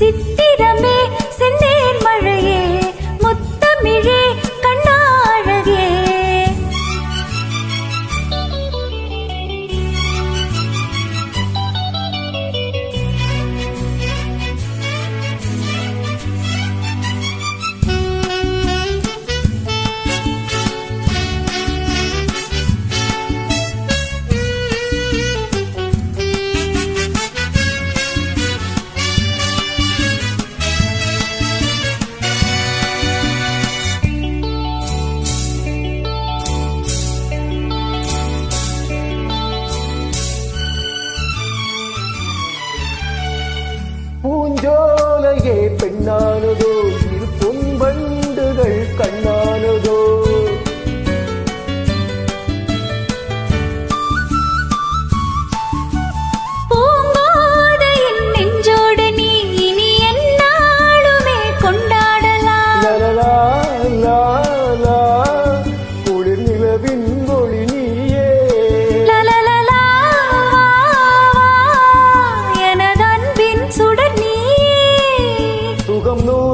sit பூஞ்சோலையே பெண்ணானதோ?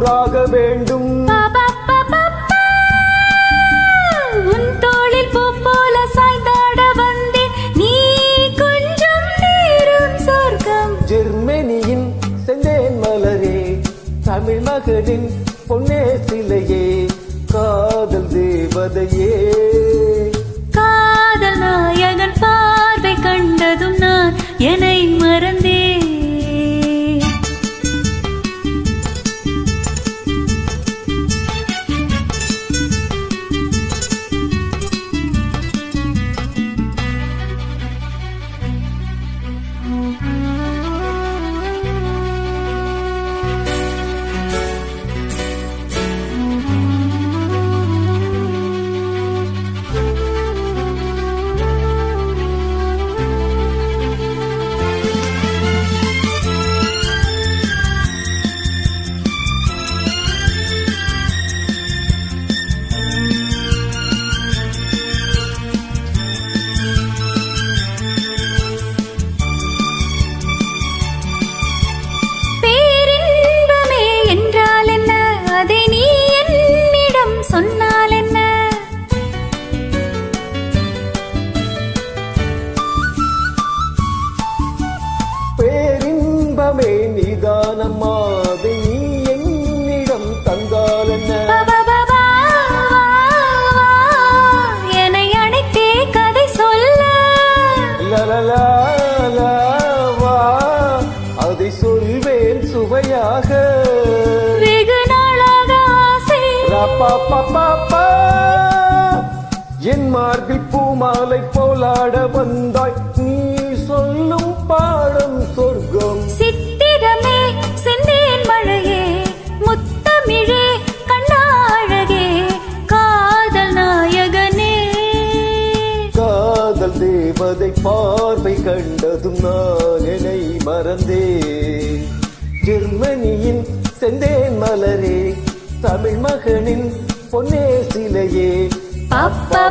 நூறாக வேண்டும் உன் தோளில் பூ போல சாய்ந்தாட வந்தேன். நீ கொஞ்சம் நேரம் சொர்க்கம். ஜெர்மனியின் செந்தேன் மலரே தமிழ் மகனின் பொன்னே சிலையே காதல் தேவதையே காதல் நாயகன் பார்வை கண்டதும் நான் என்னை மறந்தேன் பேரின்பமே நிதானமாதை நீ என்னிடம் தந்தால் என்ன என்னை அழைத்தே கதை சொல்ல. லலலா, லா, வா, அதை சொல்வேன் சுவையாக. வெகு நாளாக ஆசை. என் மார்பில் பூமாலை போலாட வந்தாய். தேவதை பார்வை கண்டதும் நான் என்னை மறந்தே ஜெர்மனியின் செந்தேன் மலரே தமிழ் மகனின் பொன்னே சிலையே. அப்பா